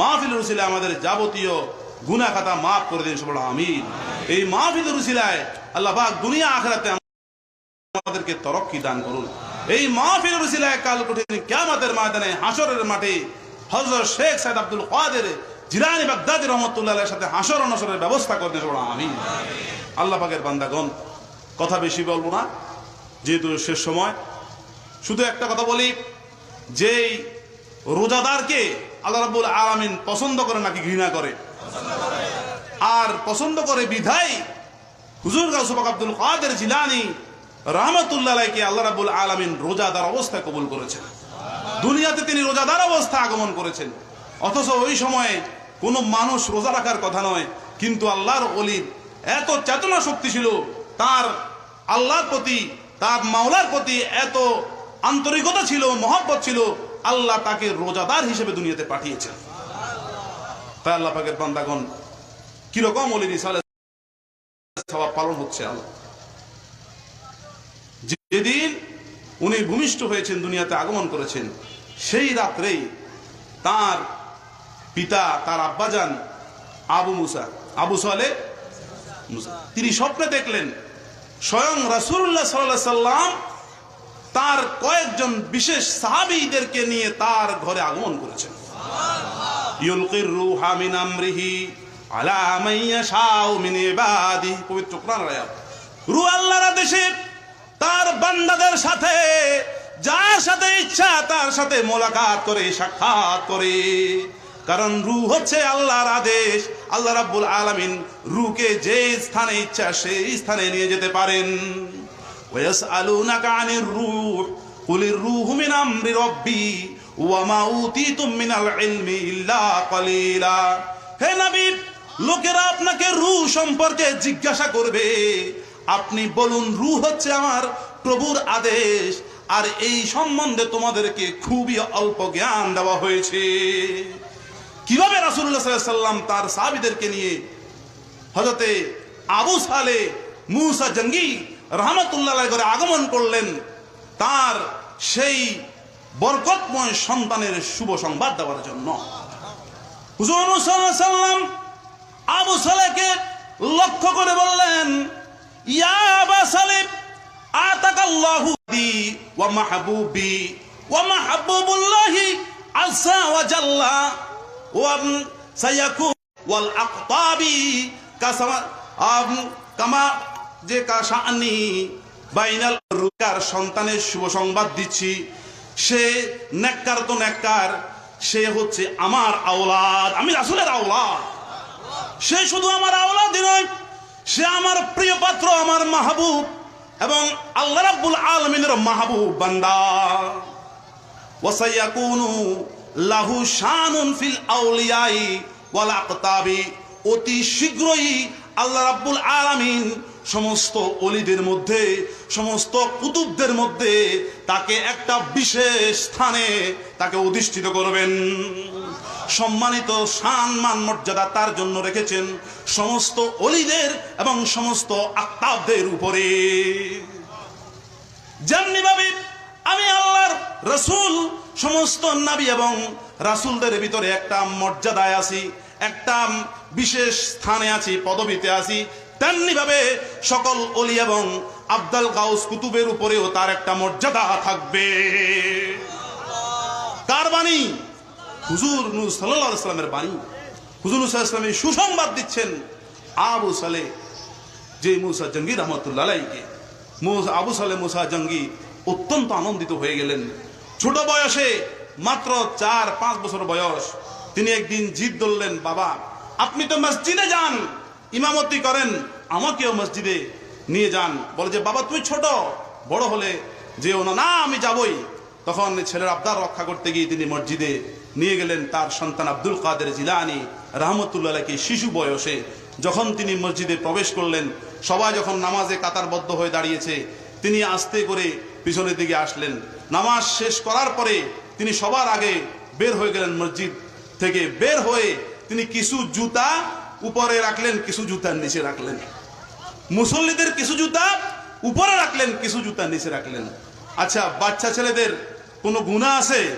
মাহফিল রুসিলে আমাদের যাবতীয় গুনা খাতা মাফ করে দিন, সবাই আমিন। এই মাহফিল রুসিলায় আল্লাহ পাক দুনিয়া আখরাতে আমাদেরকে তরক্কি দান করুন। এই মাহফিল রুসিলায় কাল কঠিন কিয়ামতের ময়দানে হাসরের মাঠে হযরত শেখ সাইদ আব্দুল কাদের জিলানি বাগদাদি রহমতুল্লাহের সাথে হাসর অনসরের ব্যবস্থা করে দিন, সবাই আমিন। আল্লাহ পাকের বান্দাগণ, কথা বেশি বলব না, যেহেতু শেষ সময়। শুধু একটা কথা বলি, যেই রোজাদারকে আল্লাহ রাব্বুল আলামিন পছন্দ করে নাকি ঘৃণা করে? আর পছন্দ করে বিধাই হুজুর গাউসুবাক আব্দুল কাদের জিলানি রহমতুল্লাহকে আল্লাহ রাব্বুল আলামিন রোজাদার অবস্থায় কবুল করেছেন। দুনিয়াতে তিনি রোজাদার অবস্থা আগমন করেছেন। অথচ ওই সময়ে কোনো মানুষ রোজা রাখার কথা নয়, কিন্তু আল্লাহর অলির এত চেতনা শক্তি ছিল, তার আল্লাহর প্রতি, তার মাওলার প্রতি এত আন্তরিকতা ছিল, মহব্বত ছিল আল্লাহ তাকে রোজাদার হিসেবে দুনিয়াতে পাঠিয়েছেন। তাই আল্লাহ পাকের বান্দাগণ, কীরকম অলি সবাব পালন হচ্ছে আল্লাহ। যেদিন উনি ভূমিষ্ঠ হয়েছেন, দুনিয়াতে আগমন করেছেন, সেই রাত্রেই তার পিতা, তার আব্বাজান আবু মুসা, আবু সালে তিনি স্বপ্নে দেখলেন, স্বয়ং রাসূলুল্লাহ সাল্লাল্লাহু সাল্লাম তার কয়েকজন বিশেষ সাহাবীদেরকে নিয়ে তার ঘরে আগমন করেছেন। ইউলকির রূহা মিন আমরিহি আলা পবিত্র কোরআনের আয়াত। রূহ আল্লাহর আদেশে তার বান্দাদের সাথে, যার সাথে ইচ্ছা তার সাথে মোলাকাত করে, সাক্ষাৎ করে। কারণ রু হচ্ছে আল্লাহর আদেশ। আল্লাহ রাব্বুল আলামিন রুকে যে স্থানে ইচ্ছা সেই স্থানে নিয়ে যেতে পারেন। লোকেরা আপনাকে রূহ সম্পর্কে জিজ্ঞাসা করবে। আপনি বলুন রু হচ্ছে আমার প্রভুর আদেশ, আর এই সম্বন্ধে তোমাদেরকে খুবই অল্প জ্ঞান দেওয়া হয়েছে। কীভাবে সাল্লাল্লাহু সাল্লাম তার সাহাবীদেরকে নিয়ে হজরতে আবু সালে মুসা জঙ্গি রহমতুল্লাহ করে আগমন করলেন তার সেই বরকতময় সন্তানের শুভ সংবাদ দেওয়ার জন্য। সাল্লাম আবু সালেকে লক্ষ্য করে বললেন, ইয়া দি ওয়া ওয়া কামা যে কাশানি বাইনাল রুকার সন্তানের শুভ সংবাদ দিচ্ছি। সে নেককার তো নেককার, সে হচ্ছে আমার আওলাদ, আমি রাসূলের আওলাদ। সে শুধু আমার আওলাদই নয়, সে আমার প্রিয় পাত্র, আমার মাহবুব এবং আল্লাহ রাব্বুল আলামিনের মাহবুব বান্দা। ওয়াসায়াকুনু লাহু শানুন ফিল আউলিয়াই ওয়াল আকতাবি। অতি শীঘ্রই আল্লাহ রাব্বুল আলামিন সমস্ত অলিদের মধ্যে, সমস্ত কুতুবদের মধ্যে তাকে একটা বিশেষ স্থানে তাকে অধিষ্ঠিত করবেন। সম্মানিত সম্মান মর্যাদা তার জন্য রেখেছেন সমস্ত অলিদের এবং সমস্ত আত্মাবদের উপরে। যেমনি ভাবে আমি আল্লাহর রসুল, সমস্ত নাবি এবং রাসুলদের ভিতরে একটা মর্যাদায় আছি, একটা বিশেষ স্থানে আছি, পদবিতে আছি তেমনি ভাবে সকল অলি এবং আব্দাল গাউস কুতুবের উপরেও তার একটা মর্যাদা থাকবে। কার বাণী? হুজুর নূর সাল্লামের বাণী। হুজুর সাল্লামের সুসংবাদ দিচ্ছেন আবু সালে, যে মুসা জঙ্গি রহমতুল্লাহ আলাইহিকে আবু সালে মুসা জঙ্গি অত্যন্ত আনন্দিত হয়ে গেলেন। ছোট বয়সে, মাত্র চার, পাঁচ বছর বয়স, তিনি একদিন জিদ ধরলেন, বাবা, আপনি তো মসজিদে যান, ইমামতি করেন। আমাকেও মসজিদে নিয়ে যান। বলে যে, বাবা, তুই ছোট, বড় হলে যেও না। না, আমি যাবই। তখন ছেলের আবদার রক্ষা করতে গিয়ে তিনি মসজিদে নিয়ে গেলেন তার সন্তান আব্দুল কাদের জিলানি রহমতুল্লাহকে শিশু বয়সে। যখন তিনি মসজিদে প্রবেশ করলেন, সবাই যখন নামাজে কাতারবদ্ধ হয়ে দাঁড়িয়েছে, তিনি আস্তে করে পিছনের দিকে আসলেন। নামাজ শেষ করার পরে তিনি সবার আগে বের হয়ে গেলেন মসজিদ থেকে। বের হয়ে তিনি কিছু জুতা উপরে রাখলেন, কিছু জুতার নিচে রাখলেন। মুসল্লিদের কিছু জুতা উপরে রাখলেন, কিছু জুতা নিচে রাখলেন। আচ্ছা বাচ্চা ছেলেদের কোনো গুণা আছে?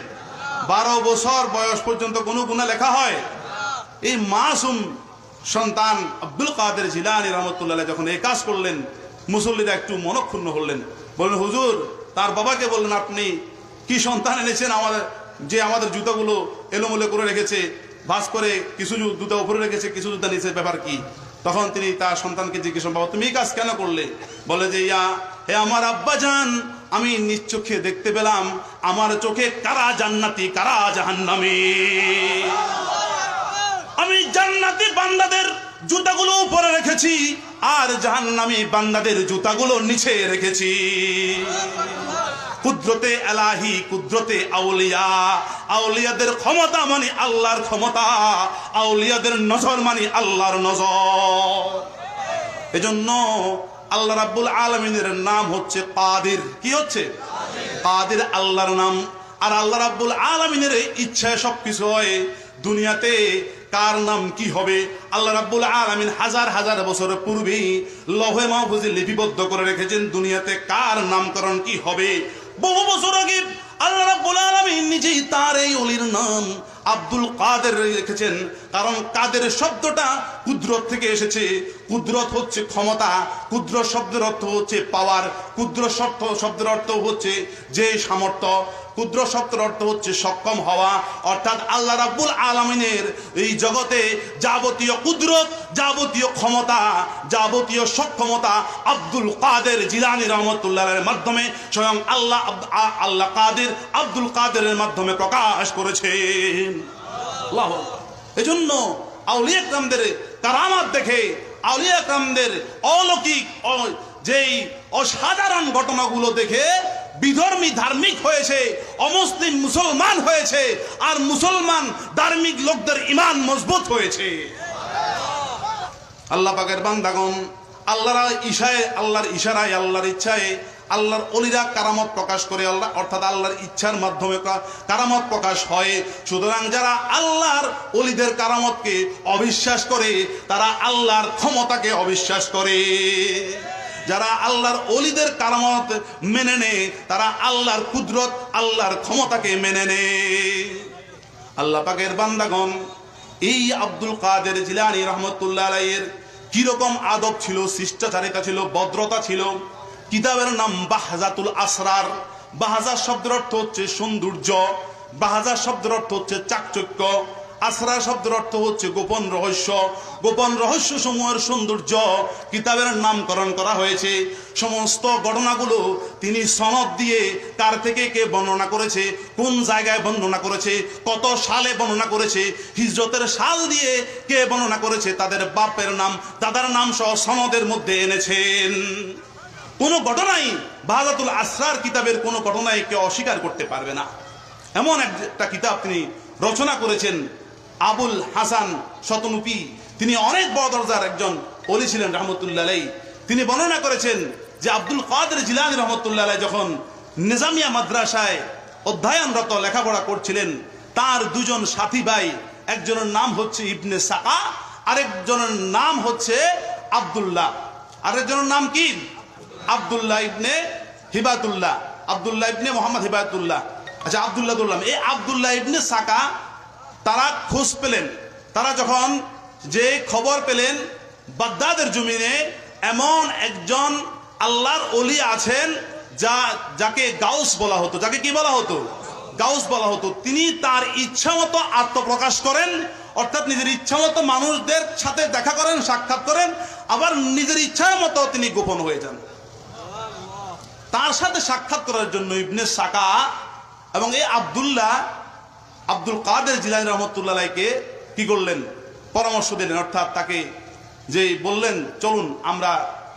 বারো বছর বয়স পর্যন্ত কোনো গুণা লেখা হয়? এই মাসুম সন্তান আব্দুল কাদের জিলানি রহমতুল্লাহ যখন এই কাজ করলেন, মুসল্লিরা একটু মনক্ষুণ্ণ হলেন। বললেন, হুজুর, তার বাবাকে বললেন আপনি, কি সন্তান এনেছেন আমাদের, যে আমাদের জুতাগুলো এলোমেলো করে রেখেছে? ভাস করে কিছু জুতা উপরে রেখেছে, কিছু জুতা নিচে, ব্যাপার কি? তখন তিনি তার সন্তানকে জিজ্ঞেস বাবা, তুমি কাজ কেন করলে? বলে যে, ইয়া, হে আমার আব্বা যান আমি নিজ চোখে দেখতে পেলাম, আমার চোখে কারা জান্নাতি, কারা জাহান্নামী? আমি জান্নাতি বান্দাদের জুতাগুলো উপরে রেখেছি, আর জাহান্নামি বান্দাদের জুতাগুলো নিচে রেখেছি। কুদরতে এলাহি, কুদরতে আউলিয়া। আউলিয়াদের ক্ষমতা মানে আল্লাহর ক্ষমতা। আউলিয়াদের নজর মানে আল্লাহর নজর। এজন্য আল্লাহ রাব্বুল আলমিনের নাম হচ্ছে কাদির। কি হচ্ছে? কাদির আল্লাহর নাম। আর আল্লাহ রাব্বুল আলমিনের ইচ্ছায় সবকিছু হয় দুনিয়াতে। কার নাম কি হবে? আল্লাহ রাব্বুল আলামিন হাজার হাজার বছর পূর্বেই লহে মাহফুজে লিপিবদ্ধ করে রেখেছেন দুনিয়াতে। কার নামকরণ কি হবে? বহু বছর আগে আল্লাহ রাব্বুল নিজেই তার এই অলির নাম আব্দুল কাদের রেখেছেন। কারণ কাদের শব্দটা কুদরত থেকে এসেছে। কুদরত হচ্ছে ক্ষমতা, কুদরত শব্দের অর্থ হচ্ছে পাওয়ার কুদ্র শব্দ শব্দের অর্থ হচ্ছে যে সামর্থ্য ক্ষুদ্র শব্দের অর্থ হচ্ছে সক্ষম হওয়া। অর্থাৎ আল্লাহ রাব্বুল আলমিনের এই জগতে যাবতীয় কুদরত, যাবতীয় ক্ষমতা, যাবতীয় সক্ষমতা আব্দুল কাদের জিলানি রহমতুল্লাহের মাধ্যমে স্বয়ং আল্লাহ আল্লাহ কাদের, আব্দুল কাদেরের মাধ্যমে প্রকাশ করেছেন এজন্য আউলিয়া একরামদের কারামাত দেখে আউলিয়া কামদের অলৌকিক যেই অসাধারণ ঘটনাগুলো দেখে বিধর্মী ধার্মিক হয়েছে, অমুসলিম মুসলমান হয়েছে, আর মুসলমান ধার্মিক লোকদের ইমান মজবুত হয়েছে। আল্লাহ পাকের বান্দাগণ, আল্লাহর ইশায়, আল্লাহর ইশারায়, আল্লাহর ইচ্ছায় আল্লাহর অলিরা কারামত প্রকাশ করে আল্লাহ, অর্থাৎ আল্লাহর ইচ্ছার মাধ্যমে কারামত প্রকাশ হয়। সুতরাং যারা আল্লাহর অলিদের কারামতকে অবিশ্বাস করে, তারা আল্লাহর ক্ষমতাকে অবিশ্বাস করে। যারা আল্লাহর অলিদের কারামত মেনে নেয়, তারা আল্লাহর কুদরত, আল্লাহর ক্ষমতাকে মেনে নেয়। আল্লাহ পাকের বান্দাগণ, এই আব্দুল কাদের জিলানি রহমতুল্লাহ আলাইয়ের কীরকম আদব ছিল, শিষ্টাচারিতা ছিল, ভদ্রতা ছিল কিতাবের নাম বাহাজাতুল আসরার। বাহাজা শব্দের অর্থ হচ্ছে সৌন্দর্য। বাহাজা শব্দের অর্থ হচ্ছে চাকচক্য। আসরা শব্দের অর্থ হচ্ছে গোপন রহস্য। গোপন রহস্য সমূহের সৌন্দর্য কিতাবের নামকরণ করা হয়েছে। সমস্ত ঘটনাগুলো তিনি সনদ দিয়ে কার থেকে কে বর্ণনা করেছে, কোন জায়গায় বর্ণনা করেছে, কত সালে বর্ণনা করেছে, হিজরতের সাল দিয়ে কে বর্ণনা করেছে, তাদের বাপের নাম, দাদার নাম সহ সনদের মধ্যে এনেছেন। কোনো ঘটনাই বাহাদাতুল আসরার কিতাবের কোনো ঘটনায় কেউ অস্বীকার করতে পারবে না। এমন একটা কিতাব তিনি রচনা করেছেন, আবুল হাসান শতনুপি তিনি অনেক বড় দরজার একজন অলি ছিলেন রহমতুল্লাহ তিনি বর্ণনা করেছেন যে আব্দুল কাদের জিলানি রহমতুল্লাহ যখন নিজামিয়া মাদ্রাসায় অধ্যয়নরত লেখাপড়া করছিলেন, তার দুজন সাথী ভাই, একজনের নাম হচ্ছে ইবনে সাকা, আরেকজনের নাম হচ্ছে আব্দুল্লাহ। আরেকজনের নাম কি? আব্দুল্লাহ ইবনে হিবাতুল্লাহ। আব্দুল্লাহ ইবনে মোহাম্মদ হিবাতুল্লাহ। আচ্ছা আব্দুল্লাহ বললাম এই আব্দুল্লাহ ইবনে সাকা, তারা খোঁজ পেলেন। তারা যখন যে খবর পেলেন, বাগদাদের জমিনে এমন একজন আল্লাহর অলি আছেন, যা, যাকে গাউস বলা হতো। যাকে কি বলা হতো? গাউস বলা হতো। তিনি তার ইচ্ছা মতো আত্মপ্রকাশ করেন, অর্থাৎ নিজের ইচ্ছা মতো মানুষদের সাথে দেখা করেন, সাক্ষাৎ করেন। আবার নিজের ইচ্ছা মতো তিনি গোপন হয়ে যান। তার সাথে সাক্ষাৎ করার জন্য ইবনে সাকা এবং এই আব্দুল্লাহ, আব্দুল কাদের জিলানি রহমতুল্লাহকে কি করলেন? পরামর্শ দিলেন। অর্থাৎ তাকে যে বললেন, চলুন, আমরা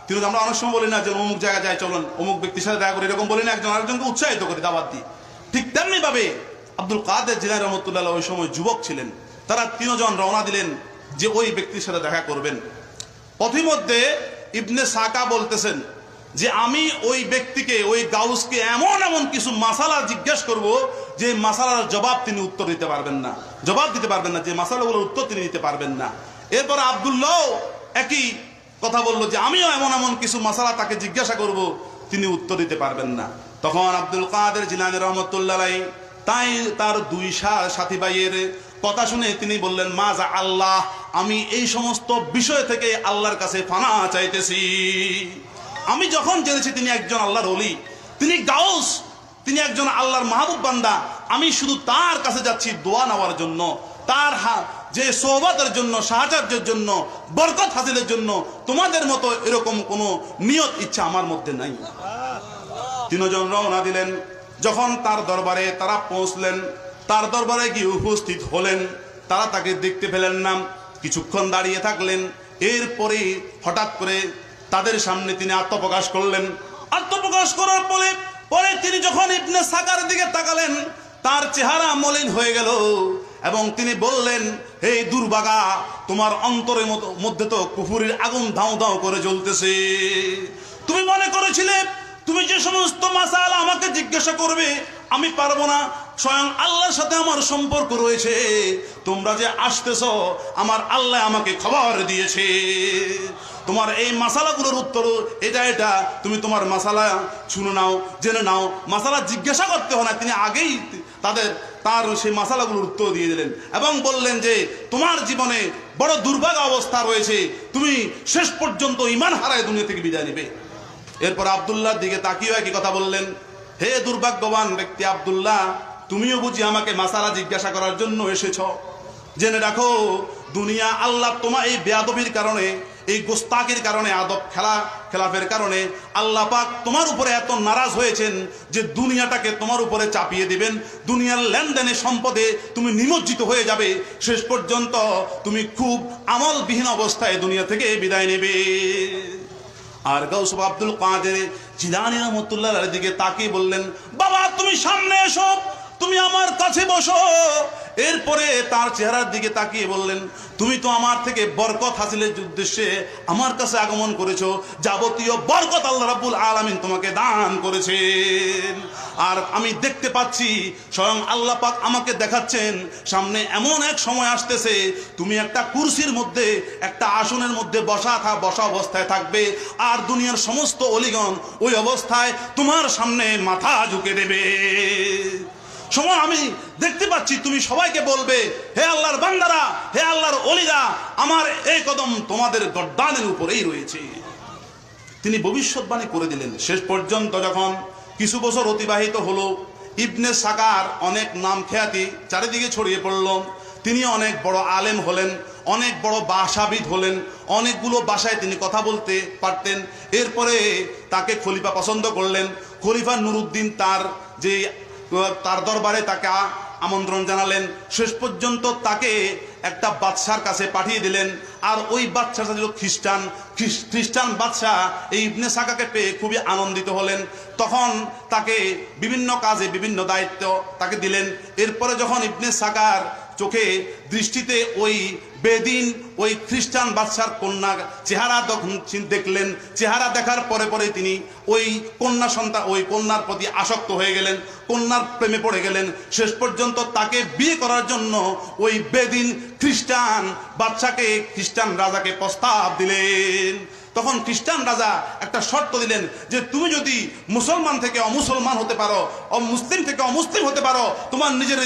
তিনি আমরা অনেক সময় বলি না যে অমুক জায়গায় যাই চলুন, অমুক ব্যক্তির সাথে দেখা করি, এরকম বলি না। একজন আরেকজনকে উৎসাহিত করি দাবাত দিই। ঠিক তেমনি ভাবে আব্দুল কাদের জিলানি রহমতুল্লাহ ওই সময় যুবক ছিলেন। তারা তিনজন রওনা দিলেন যে ওই ব্যক্তির সাথে দেখা করবেন। পথিমধ্যে ইবনে সাকা বলতেছেন যে আমি ওই ব্যক্তিকে, ওই গাউসকে এমন এমন কিছু মাসালা জিজ্ঞেস করব যে মাসালার জবাব তিনি উত্তর দিতে পারবেন না। জবাব দিতে পারবেন না, যে মাসালাগুলোর উত্তর তিনি দিতে পারবেন না। এরপর আবদুল্লাহ একই কথা বলল যে আমিও এমন এমন কিছু মাসালা তাকে জিজ্ঞাসা করব, তিনি উত্তর দিতে পারবেন না। তখন আব্দুল কাদের জিলানি রহমতুল্লাহ তাই তার দুই সাথী ভাইয়ের কথা শুনে তিনি বললেন মা মাজা আল্লাহ, আমি এই সমস্ত বিষয় থেকে আল্লাহর কাছে ফানা চাইতেছি। আমি যখন জেনেছি তিনি একজন আল্লাহর অলি তিনি গাউস, তিনি একজন আল্লাহর মাহবুব বান্দা, আমি শুধু তার কাছে যাচ্ছি দোয়া নেওয়ার জন্য, তার যে সোহবতের জন্য, সাহায্যের জন্য, বরকত হাসিলের জন্য, তোমাদের মতো এরকম কোনো নিয়ত, ইচ্ছা আমার মধ্যে নাই। তিনজন রওনা দিলেন, যখন তার দরবারে তারা পৌঁছলেন, তার দরবারে গিয়ে উপস্থিত হলেন, তারা তাকে দেখতে পেলেন না, কিছুক্ষণ দাঁড়িয়ে থাকলেন, এরপরে হঠাৎ করে তাদের সামনে তিনি আত্মপ্রকাশ করলেন। আত্মপ্রকাশ করার পরে পরে তিনি যখন ইবনে সাকার দিকে তাকালেন, তার চেহারা মলিন হয়ে গেল এবং তিনি বললেন, হে দুর্বাগা, তোমার অন্তরের মধ্যে তো কুফুরির আগুন ধাও ধাও করে জ্বলতেছে। তুমি মনে করেছিলে, তুমি যে সমস্ত মাসাল আমাকে জিজ্ঞাসা করবে, আমি পারব না। স্বয়ং আল্লাহর সাথে আমার সম্পর্ক রয়েছে। তোমরা যে আসতেছ, আমার আল্লাহ আমাকে খবর দিয়েছে। তোমার এই মাসালাগুলোর উত্তর, এটা এটা, তুমি তোমার মাসালা শুনে নাও, জেনে নাও মাসালা জিজ্ঞাসা করতে হয় না, তিনি আগেই তাদের, তার সেই মাসালাগুলোর উত্তর দিয়ে দিলেন। এবং বললেন যে, তোমার জীবনে বড় দুর্ভাগ্য অবস্থা রয়েছে, তুমি শেষ পর্যন্ত ইমান হারায় দুনিয়া থেকে বিদায় নেবে। এরপর আবদুল্লাহর দিকে তাকিয়ে একই কথা বললেন, হে দুর্ভাগ্যবান ব্যক্তি আবদুল্লাহ, তুমিও বুঝি আমাকে মাসালা জিজ্ঞাসা করার জন্য এসেছ। জেনে রাখো, দুনিয়া আল্লাহ তোমার এই বেয়াদবির কারণে এই গোস্তাকের কারণে, আদব খেলা, খেলাফের কারণে আল্লাহ পাক তোমার উপরে এত নারাজ হয়েছেন যে দুনিয়াটাকে তোমার উপরে চাপিয়ে দিবেন। দুনিয়ার লেনদেনে, সম্পদে তুমি নিমজ্জিত হয়ে যাবে। শেষ পর্যন্ত তুমি খুব আমলবিহীন অবস্থায় দুনিয়া থেকে বিদায় নেবে। আর গৌসব আব্দুল কাদের জিলানি রহমতুল্লাহ দিকে তাকিয়ে বললেন, বাবা, তুমি সামনে এসো। তুমি আমার কাছে বসো। এরপরে তার চেহারার দিকে তাকিয়ে বললেন, তুমি তো আমার থেকে বরকত হাসিলের উদ্দেশ্যে আমার কাছে আগমন করেছ। যাবতীয় বরকত আল্লাহ রাব্বুল আলামিন তোমাকে দান করেছেন। আর আমি দেখতে পাচ্ছি স্বয়ং আল্লাহ পাক আমাকে দেখাচ্ছেন, সামনে এমন এক সময় আসতেছে, তুমি একটা কুরসির মধ্যে, একটা আসনের মধ্যে বসা থা, বসা অবস্থায় থাকবে, আর দুনিয়ার সমস্ত অলিগণ ওই অবস্থায় তোমার সামনে মাথা ঝুঁকে দেবে। সময় আমি দেখতে পাচ্ছি, তুমি সবাইকে বলবে, হে আল্লাহর বান্দারা, হে আল্লাহর অলিরা আমার এই কদম তোমাদের গর্দানের উপরেই রয়েছে। তিনি ভবিষ্যৎবাণী করে দিলেন। শেষ পর্যন্ত যখন কিছু বছর অতিবাহিত হলো, ইবনে সাকার অনেক নাম খ্যাতি চারিদিকে ছড়িয়ে পড়ল। তিনি অনেক বড় আলেম হলেন, অনেক বড় ভাষাবিদ হলেন, অনেকগুলো ভাষায় তিনি কথা বলতে পারতেন। এরপরে তাকে খলিফা পছন্দ করলেন। খলিফা নুরুদ্দিন তার যে তার দরবারে তাকে আমন্ত্রণ জানালেন। শেষ পর্যন্ত তাকে একটা বাদশার কাছে পাঠিয়ে দিলেন। আর ওই বাচ্চাটা ছিল খ্রিস্টান। খ্রিস্টান বাদশাহ এই ইবনে সাকাকে পেয়ে খুবই আনন্দিত হলেন। তখন তাকে বিভিন্ন কাজে বিভিন্ন দায়িত্ব তাকে দিলেন। এরপরে যখন ইবনে সাকার চোখে দৃষ্টিতে ওই বেদিন ওই খ্রিস্টান বাদশার কন্যা চেহারা তখন দেখলেন। চেহারা দেখার পরে পরে তিনি ওই কন্যা সন্তান ওই কন্যার প্রতি আসক্ত হয়ে গেলেন, কন্যার প্রেমে পড়ে গেলেন। শেষ পর্যন্ত তাকে বিয়ে করার জন্য ওই বেদিন খ্রিস্টান বাদশাকে খ্রিস্টান রাজাকে প্রস্তাব দিলেন। তখন খ্রিস্টান রাজা একটা শর্ত দিলেন যে তুমি যদি মুসলমান থেকে অমুসলমান হতে পারো, অমুসলিম থেকে অমুসলিম হতে পারো, তোমার নিজের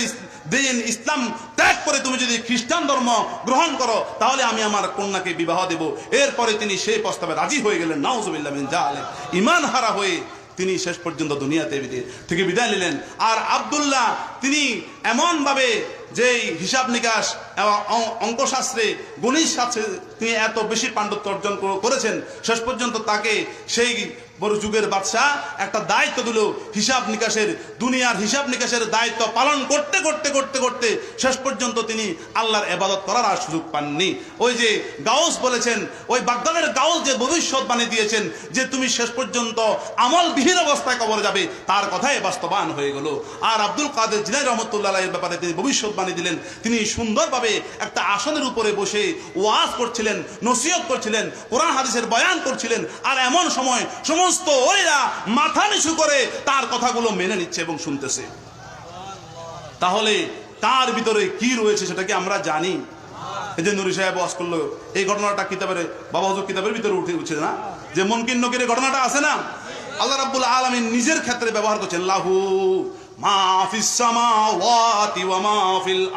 দিন ইসলাম ত্যাগ করে তুমি যদি খ্রিস্টান ধর্ম গ্রহণ করো, তাহলে আমি আমার কন্যাকে বিবাহ দেব। এরপরে তিনি সেই প্রস্তাবে রাজি হয়ে গেলেন। নাউজুবিল্লাহ মিন জালে ইমান হারা হয়ে তিনি শেষ পর্যন্ত দুনিয়াতে থেকে বিদায় নিলেন। আর আব্দুল্লাহ, তিনি এমনভাবে যে হিসাব নিকাশ অঙ্কশাস্ত্রে গণিত শাস্ত্রে তিনি এত বেশি পাণ্ডিত্য অর্জন করেছেন, শেষ পর্যন্ত তাকে সেই বড় যুগের বাদশাহ একটা দায়িত্ব দিল হিসাব নিকাশের, দুনিয়ার হিসাব নিকাশের দায়িত্ব পালন করতে করতে করতে করতে শেষ পর্যন্ত তিনি আল্লাহর এবাদত করার আর সুযোগ পাননি। ওই যে গাউস বলেছেন, ওই বাগদানের গাউস যে ভবিষ্যৎবাণী দিয়েছেন, যে তুমি শেষ পর্যন্ত আমলবিহীন অবস্থায় কবর যাবে, তার কথাই বাস্তবায়ন হয়ে গেল। আর আব্দুল কাদের জিনাই রহমতুল্লাহ এর ব্যাপারে তিনি ভবিষ্যৎবাণী দিলেন। তিনি সুন্দরভাবে একটা আসনের উপরে বসে ওয়াজ করছিলেন, নসিহত করছিলেন, কোরআন, হাদিসের বয়ান করছিলেন। আর এমন সময় সমস্ত ওরা মাথা নিচু করে তার কথাগুলো মেনে নিচ্ছে এবং শুনতেছে। তাহলে তার ভিতরে কি রয়েছে সেটাকে আমরা জানি? এই যে নুরি সাহেব ওয়াজ করল, এই ঘটনাটা কিতাবের, বাবা হুজুর কিতাবের ভিতরে উঠে উঠছে না? যে মনকিন নকির ঘটনাটা আছে না? আল্লাহ রাব্বুল আলামিন নিজের ক্ষেত্রে ব্যবহার করছেন, লাহু মা ফিস ওয়া মা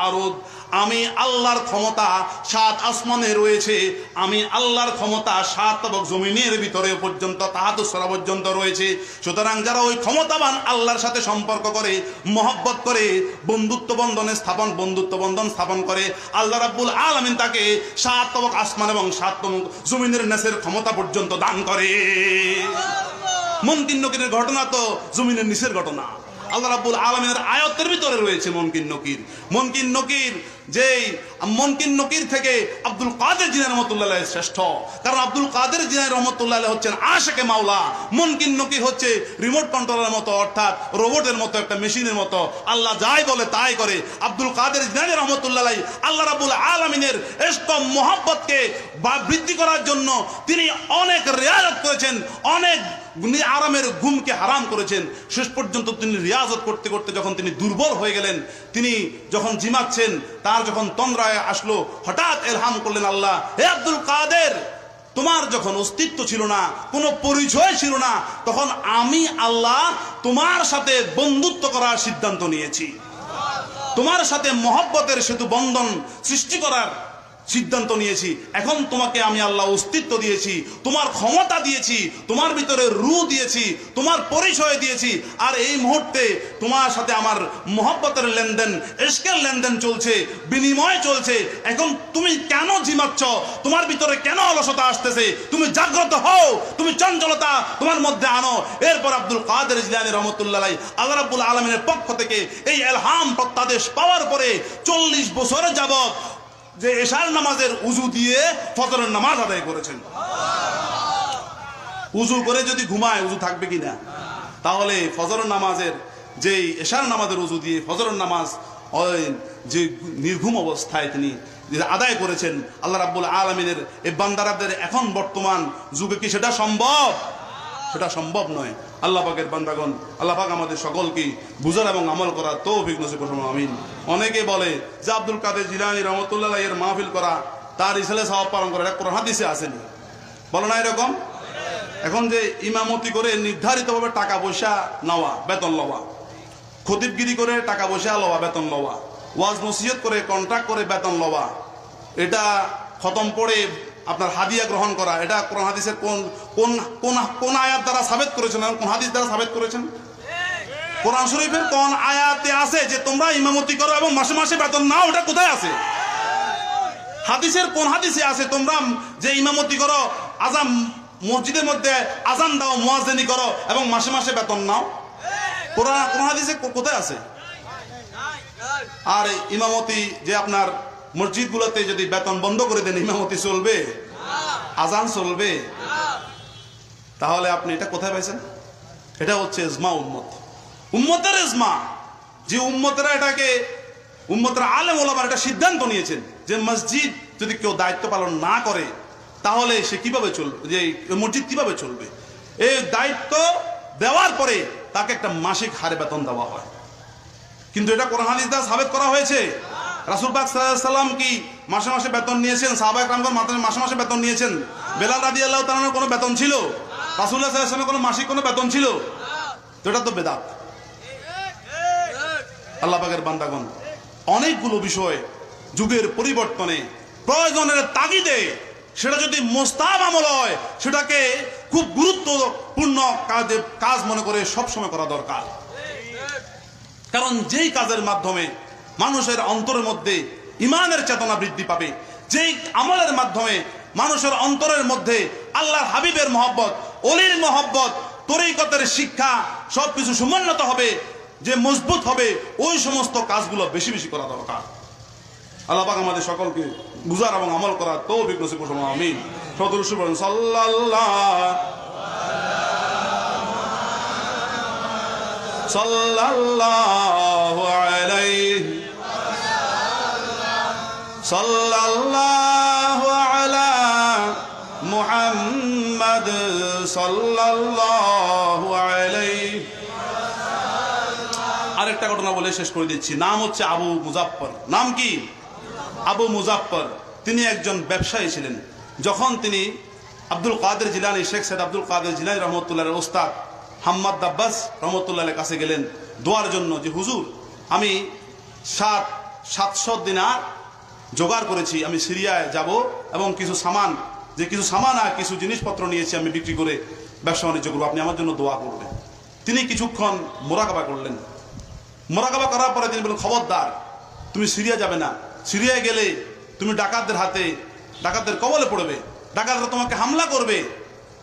আরদ। আমি আল্লাহর ক্ষমতা সাত আসমানে রয়েছে। আমি আল্লাহর ক্ষমতা সাত তবক জমিনের ভিতরে পর্যন্ত তাহাতুসরা পর্যন্ত রয়েছে। সুতরাং যারা ওই ক্ষমতাবান আল্লাহর সাথে সম্পর্ক করে, মহব্বত করে, বন্ধুত্ব বন্ধনে স্থাপন, বন্ধুত্ব বন্ধন স্থাপন করে, আল্লাহ রাব্বুল আলামিন তাকে সাত তবক আসমান এবং সাত তবক জমিনের নেসের ক্ষমতা পর্যন্ত দান করে। মনকিন নকিরের ঘটনা তো জমিনের নিচের ঘটনা। আল্লাহ রাব্বুল আলমিনের আয়ত্তের ভিতরে রয়েছে মনকিন নকির। মনকিন নকির যেই মনকিন নকির থেকে আব্দুল কাদের জিনার রহমতুল্লাহ শ্রেষ্ঠ। কারণ আব্দুল কাদের জিনার রহমতুল্লাহ হচ্ছেন আশেকে মাওলা। মনকিন নকির হচ্ছে রিমোট কন্ট্রোলের মতো, অর্থাৎ রোবটের মতো, একটা মেশিনের মতো। আল্লাহ যাই বলে তাই করে। আব্দুল কাদের জিনানি রহমতুল্লাহ আল্লাহ রাব্বুল আলমিনের মোহাব্বতকে বা বৃদ্ধি করার জন্য তিনি অনেক রেয়াজত করেছেন, অনেক আরামের ঘুমকে হারাম করেছেন। শেষ পর্যন্ত তিনি রিয়াজত করতে করতে যখন তিনি দুর্বল হয়ে গেলেন তিনি যখন জিমাচ্ছেন, তার যখন তন্দ্রায় আসলো, হঠাৎ এলহাম করলেন আল্লাহ, হে আব্দুল কাদের, তোমার যখন অস্তিত্ব ছিল না, কোনো পরিচয় ছিল না, তখন আমি আল্লাহ তোমার সাথে বন্ধুত্ব করার সিদ্ধান্ত নিয়েছি। তোমার সাথে মহব্বতের সেতু বন্ধন সৃষ্টি করার সিদ্ধান্ত নিয়েছি। এখন তোমাকে আমি আল্লাহ অস্তিত্ব দিয়েছি, তোমার ক্ষমতা দিয়েছি, তোমার ভিতরে রু দিয়েছি, তোমার পরিচয় দিয়েছি। আর এই মুহূর্তে তোমার সাথে আমার মহব্বতের লেনদেন এসকের লেনদেন চলছে, বিনিময় চলছে। এখন তুমি কেন জিমাচ্ছ? তোমার ভিতরে কেন অলসতা আসতেছে? তুমি জাগ্রত হও, তুমি চঞ্চলতা তোমার মধ্যে আনো। এরপর আব্দুল কাদের জিলানি রহমতুল্লাহ আল্লাহ রাব্বুল আলমিনের পক্ষ থেকে এই এলহাম প্রত্যাদেশ পাওয়ার পরে চল্লিশ বছরের যাবত যে এশার নামাজের উজু দিয়ে ফজরের নামাজ আদায় করেছেন। উজু করে যদি ঘুমায়, উজু থাকবে কিনা? তাহলে ফজরের নামাজের যে এশার নামাজের উজু দিয়ে ফজরের নামাজ যে নির্ঘুম অবস্থায় তিনি আদায় করেছেন, আল্লাহ রাব্বুল আলমিনের এই বান্দারাদের এখন বর্তমান যুগে কি সেটা সম্ভব? সেটা সম্ভব নয়। আল্লাহ পাকের বান্দাগণ, আল্লাহ পাক আমাদের সকলকে বুঝার এবং আমল করার তো অভিজ্ঞ আমিন। অনেকে বলে যে আব্দুল কাদের জিলানি রহমতুল্লাহ এর মাহফিল করা, তার ইসলে সাহাব পালন করা, এটা কোরআন হাদিসে আসেনি। বলো না এরকম? এখন যে ইমামতি করে নির্ধারিতভাবে টাকা পয়সা নেওয়া, বেতন লওয়া, খতিবগিরি করে টাকা পয়সা লওয়া, বেতন লওয়া, ওয়াজ নসিহত করে কন্ট্রাক্ট করে বেতন লওয়া, এটা খতম পড়ে আপনার হাদিয়া গ্রহণ করা, এটা কোরআন হাদিসের কোন কোন কোন কোন আয়াত দ্বারা সাবেত করেছেন কোন হাদিস দ্বারা সাবেত করেছেন? কোরআন শরীফের কোন আয়াতে আছে যে তোমরা ইমামতি করো এবং মাসে মাসে বেতন নাও, ওটা কোথায় আছে? হাদিসের কোন হাদিসে আছে তোমরা যে ইমামতি করো আজাম মসজিদের মধ্যে আজান দাও, মুয়াজ্জিনি করো এবং মাসে মাসে বেতন নাও? কোরআন, কোন হাদিসে কোথায় আছে? আর ইমামতি যে আপনার মসজিদগুলোতে যদি বেতন বন্ধ করে দেন, ইমামতি চলবে, আজান চলবে, তাহলে আপনি এটা কোথায় পাইছেন? এটা হচ্ছে ইজমা উম্মত। উম্মতের ইজমা, যে উম্মতেরা এটাকে, উম্মতেরা আলেম ওলামার একটা সিদ্ধান্ত নিয়েছেন যে মসজিদ যদি কেউ দায়িত্ব পালন না করে, তাহলে সে কীভাবে চলবে যে মসজিদ কীভাবে চলবে? এই দায়িত্ব দেওয়ার পরে তাকে একটা মাসিক হারে বেতন দেওয়া হয়। কিন্তু এটা কোরআন হাদিস দ্বারা সাবেত করা হয়েছে। রাসুল পাক সাল্লাম কি মাসে মাসে বেতন নিয়েছেন? সাহাবাক রামগণ মাসে মাসে বেতন নিয়েছেন। বেলাল রাজি আল্লাহ তালানোর কোনো বেতন ছিল? রাসুল্লাহ সাল্লামের কোনো মাসিক কোনো বেতন ছিল? তো এটা তো বেদাত। আল্লাহ পাকের বান্দাগণ, অনেকগুলো বিষয় যুগের পরিবর্তনে, প্রয়োজনের তাগিদে সেটা যদি মোস্তাব আমল হয়, সেটাকে খুব গুরুত্বপূর্ণ কাজে, কাজ মনে করে সবসময় করা দরকার। কারণ যেই কাজের মাধ্যমে মানুষের অন্তরের মধ্যে ইমানের চেতনা বৃদ্ধি পাবে। যেই আমলের মাধ্যমে মানুষের অন্তরের মধ্যে আল্লাহর হাবিবের মহব্বত, অলির মহব্বত, তরিকতের শিক্ষা সবকিছু সমুন্নত হবে, যে মজবুত হবে, ওই সমস্ত কাজগুলো বেশি বেশি করা দরকার। আল্লাহ আমাদের সকলকে গুজার এবং আমল করার তো বলেন সাল্লাল্লাহ। সাল্লাল্লাহু আলাইহি সাল্লাল্লাহু আলা মুহাম্মদ সাল্লাল্লাহু আরেকটা ঘটনা বলে শেষ করে দিচ্ছি। নাম হচ্ছে আবু মুজাফফর। নাম কি? আবু মুজাফফর। তিনি একজন ব্যবসায়ী ছিলেন। যখন তিনি আব্দুল কাদের জিলানি, শেখ সৈয়দ আব্দুল কাদের জিলানি রহমতুল্লাহের ওস্তাদ হাম্মাদ দাব্বাস রহমতুল্লাহের কাছে গেলেন দোয়ার জন্য যে, হুজুর, আমি সাত, সাতশো দিনার জোগাড় করেছি, আমি সিরিয়ায় যাব এবং কিছু সামান, যে কিছু সামান আর কিছু জিনিসপত্র নিয়েছি আমি বিক্রি করে ব্যবসা বাণিজ্য করব। আপনি আমার জন্য দোয়া করবেন। তিনি কিছুক্ষণ মোরাকাবা করলেন। মোরাকাবা করার পরে তিনি বললেন, খবরদার, তুমি সিরিয়া যাবে না। সিরিয়ায় গেলে তুমি ডাকাতদের হাতে, ডাকাতদের কবলে পড়বে। ডাকাতরা তোমাকে হামলা করবে।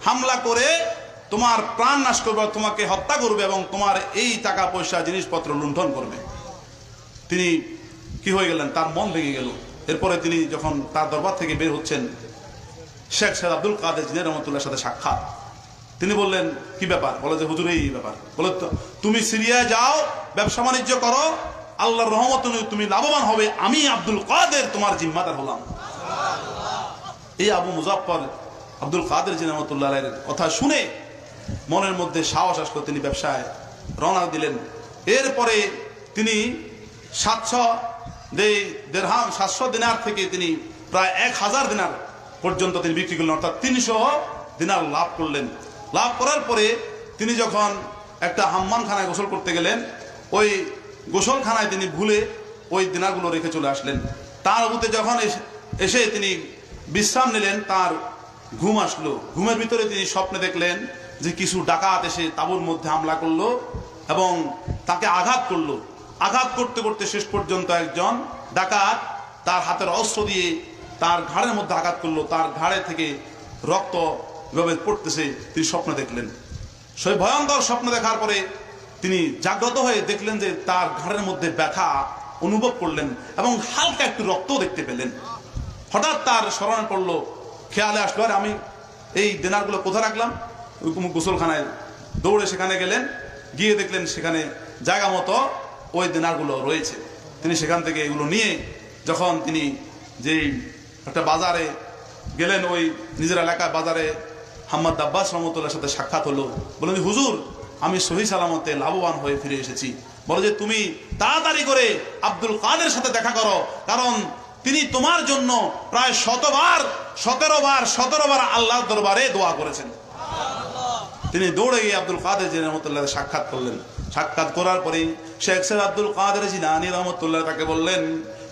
হামলা করে তোমার প্রাণ নাশ করবে তোমাকে হত্যা করবে এবং তোমার এই টাকা পয়সা জিনিসপত্র লুণ্ঠন করবে। তিনি কি হয়ে গেলেন? তার মন ভেঙে গেল। এরপরে তিনি যখন তার দরবার থেকে বের হচ্ছেন, শেখ সাহেব আব্দুল কাদের জিনের রহমতুল্লাহর সাথে সাক্ষাৎ। তিনি বললেন, কি ব্যাপার? বলে যে, হুজুর, এই ব্যাপার। বলে, তুমি সিরিয়ায় যাও, ব্যবসা বাণিজ্য করো, আল্লাহর রহমত তুমি লাভবান হবে, আমি আব্দুল কাদের তোমার জিম্মাদার হলাম। এই আবু মুজাফর আব্দুল কাদের জিন রহমতুল্লাহ কথা শুনে মনের মধ্যে সাহস আসলো, তিনি ব্যবসায় রওনা দিলেন। এরপরে তিনি সাতশো দেড়হাম সাতশো দিনার থেকে তিনি প্রায় এক হাজার দিনার পর্যন্ত তিনি বিক্রি করলেন, অর্থাৎ তিনশো দিনার লাভ করলেন। লাভ করার পরে তিনি যখন একটা হাম্মানখানায় গোসল করতে গেলেন, ওই গোসলখানায় তিনি ভুলে ওই দিনারগুলো রেখে চলে আসলেন। তার উপরে যখন এসে তিনি বিশ্রাম নিলেন, তার ঘুম আসলো। ঘুমের ভিতরে তিনি স্বপ্নে দেখলেন যে কিছু ডাকাত এসে তাঁবুর মধ্যে হামলা করল এবং তাকে আঘাত করল। আঘাত করতে করতে শেষ পর্যন্ত একজন ডাকাত তার হাতের অস্ত্র দিয়ে তার ঘাড়ের মধ্যে আঘাত করল। তার ঘাড়ে থেকে রক্ত পড়তেছে। তিনি স্বপ্ন দেখলেন। সেই ভয়ঙ্কর স্বপ্ন দেখার পরে তিনি জাগ্রত হয়ে দেখলেন যে তার ঘাড়ের মধ্যে ব্যথা অনুভব করলেন এবং হালকা একটু রক্ত দেখতে পেলেন। হঠাৎ তার স্মরণে পড়ল, খেয়ালে আসলো, আর আমি এই দেনারগুলো কোথায় রাখলাম? ওই গোসলখানায় দৌড়ে সেখানে গেলেন। গিয়ে দেখলেন সেখানে জায়গা মতো ওই দেনারগুলো রয়েছে। তিনি সেখান থেকে এগুলো নিয়ে যখন তিনি যেই একটা বাজারে গেলেন, ওই নিজের এলাকার বাজারে হাম্মদ আব্বাস রহমতুল্লার সাথে সাক্ষাৎ হলো। বললেন হুজুর, আমি সহি সালামতে লাভবান হয়ে ফিরে এসেছি। বলো যে, তুমি তাড়াতাড়ি করে আব্দুল কাদের সাথে দেখা করো। কারণ তিনি তোমার জন্য প্রায় শতবার, সতেরো বার সতেরো বার আল্লাহর দরবারে দোয়া করেছেন। তিনি দৌড়ে গিয়ে আব্দুল কাদের জিন রহমতুল্লাহ সাক্ষাৎ করলেন। সাক্ষাৎ করার পরে শেখ সাহেব আব্দুল কাদের জিনানি রহমতুল্লাহ তাকে বললেন,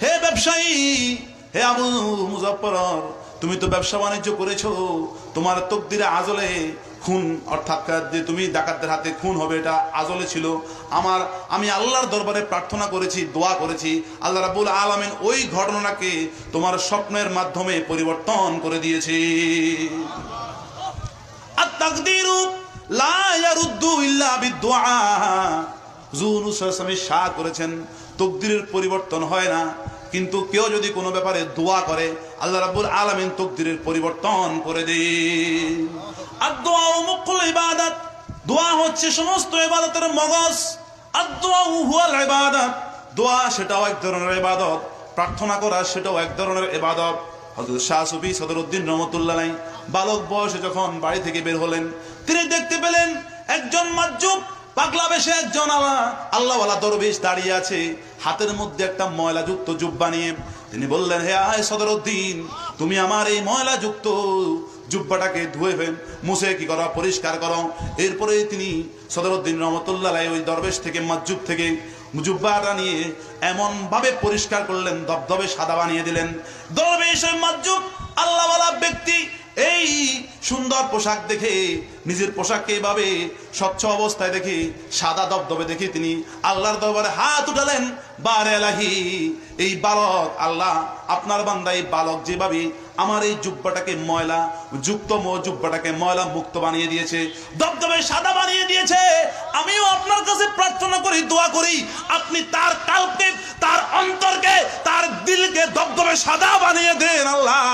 হে ব্যবসায়ী, হে আবু মুজফর তুমি তো ব্যবসা বাণিজ্য করেছ। তোমার তকদিরে আজলে খুন, অর্থাৎ যে তুমি ডাকাতদের হাতে খুন হবে, এটা আজলে ছিল। আমার, আমি আল্লাহর দরবারে প্রার্থনা করেছি, দোয়া করেছি। আল্লাহ রাবুল আলমিন ওই ঘটনাকে তোমার স্বপ্নের মাধ্যমে পরিবর্তন করে দিয়েছে। আত্মাকদিরু লা করেছেন, তকদিরের পরিবর্তন হয় না। কিন্তু কেউ যদি কোনো ব্যাপারে দোয়া করে, আল্লাহ রাব্বুল আলামিন তকদিরের পরিবর্তন করে দেন। দোয়া ইবাদত, দোয়া হচ্ছে সমস্ত ইবাদতের মগজ। আর দোয়া দোয়া সেটাও এক ধরনের ইবাদত, প্রার্থনা করা সেটাও এক ধরনের ইবাদত। হযরত শাহ সুফি সদরউদ্দিন রহমতুল্লাহ বালক বয়সে যখন বাড়ি থেকে বের হলেন, তিনি দেখতে পেলেন একজন মাজুব পাগলা বেশে একজন আল্লাহ আল্লাহওয়ালা দরবেশ দাঁড়িয়ে আছে, হাতের মধ্যে একটা ময়লাযুক্ত জুব্বা নিয়ে। তিনি বললেন, হে আয় সদরউদ্দিন, তুমি আমার এই ময়লাযুক্ত জুব্বাটাকে ধুয়ে ফেল, মুছে কি করো, পরিষ্কার করো। এরপরে তিনি সদরউদ্দিন রহমতুল্লাহ ওই দরবেশ থেকে মাজুব থেকে জুব্বাটা নিয়ে এমনভাবে পরিষ্কার করলেন দবদবে সাদা বানিয়ে দিলেন। দরবেশ মাজুব আল্লাহওয়ালা ব্যক্তি এই সুন্দর পোশাক দেখে নিজের পোশাককে এইভাবে স্বচ্ছ অবস্থায় দেখে, সাদা দবদবে দেখে তিনি আল্লাহর দরবারে হাত উঠালেন, বারে এলাহি এই বালক আল্লাহ, আপনার বান্দা এই বালক যেভাবে আমার এই জুব্বাটাকে ময়লা যুক্ত মো জুব্বাটাকে ময়লা মুক্ত বানিয়ে দিয়েছে দবদবে সাদা বানিয়ে দিয়েছে, আমিও আপনার কাছে প্রার্থনা করি, দোয়া করি, আপনি তার কালকে, তার অন্তরকে, তার দিলকে দবদবে সাদা বানিয়ে দেন আল্লাহ।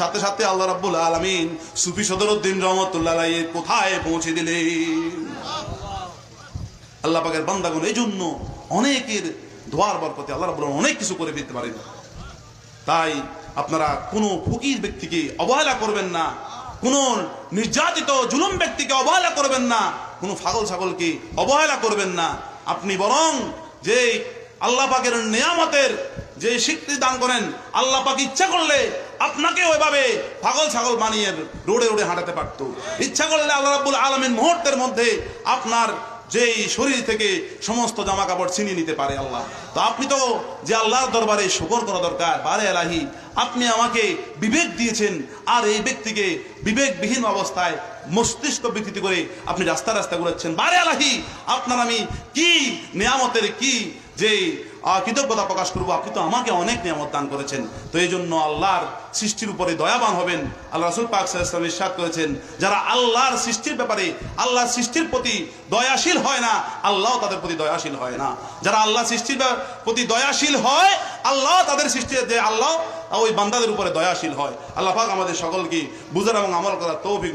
সাথে সাথে আল্লাহ রাব্বুল আলামিন সুফি সদরউদ্দিন রহমতুল্লাহ আলাইহি কোথায় পৌঁছে দিলে আল্লাহ পাকের বান্দাগণ এই জন্য অনেকের দোয়ার বরকতে আল্লাহ রাব্বুল অনেক কিছু করে ফেলতে পারেন। তাই আপনারা কোনো ফকির ব্যক্তিকে অবহেলা করবেন না, কোনো নির্যাতিত, জুলুম ব্যক্তিকে অবহেলা করবেন না, কোনো ফাগল ছাগলকে অবহেলা করবেন না। আপনি বরং যে আল্লাহ পাকের নিয়ামতের যে স্বীকৃতি দান করেন, আল্লাহ পাক ইচ্ছা করলে আপনাকে ওইভাবে পাগল ছাগল বানিয়ে রোডে রোডে হাঁটাতে পারতো। ইচ্ছা করলে আল্লাহ রাব্বুল আলমের মুহূর্তের মধ্যে আপনার যেই শরীর থেকে সমস্ত জামা কাপড় ছিনিয়ে নিতে পারে আল্লাহ। তো আপনি তো যে আল্লাহর দরবারে শুকর করা দরকার, বারে আলাহি, আপনি আমাকে বিবেক দিয়েছেন আর এই ব্যক্তিকে বিবেকবিহীন অবস্থায় মস্তিষ্ক বিকৃতি করে আপনি রাস্তা রাস্তা ঘুরাচ্ছেন। বারে আলাহি, আপনার আমি কি নিয়ামতের কি যে কৃতজ্ঞতা প্রকাশ করব। আপনি তো আমাকে অনেক নিয়ামত দান করেছেন। তো এই জন্য আল্লাহর সৃষ্টির উপরে দয়াবান হবেন। আল্লাহ রসুল পাক সাল্লাম ইরশাদ করেছেন, যারা আল্লাহর সৃষ্টির ব্যাপারে, আল্লাহর সৃষ্টির প্রতি দয়াশীল হয় না, আল্লাহ তাদের প্রতি দয়াশীল হয় না। যারা আল্লাহ সৃষ্টির প্রতি দয়াশীল হয়, আল্লাহ তাদের সৃষ্টি যে আল্লাহ, ওই বান্দাদের উপরে দয়াশীল হয়। আল্লাহ পাক আমাদের সকলকে বুঝার এবং আমল করার তৌফিক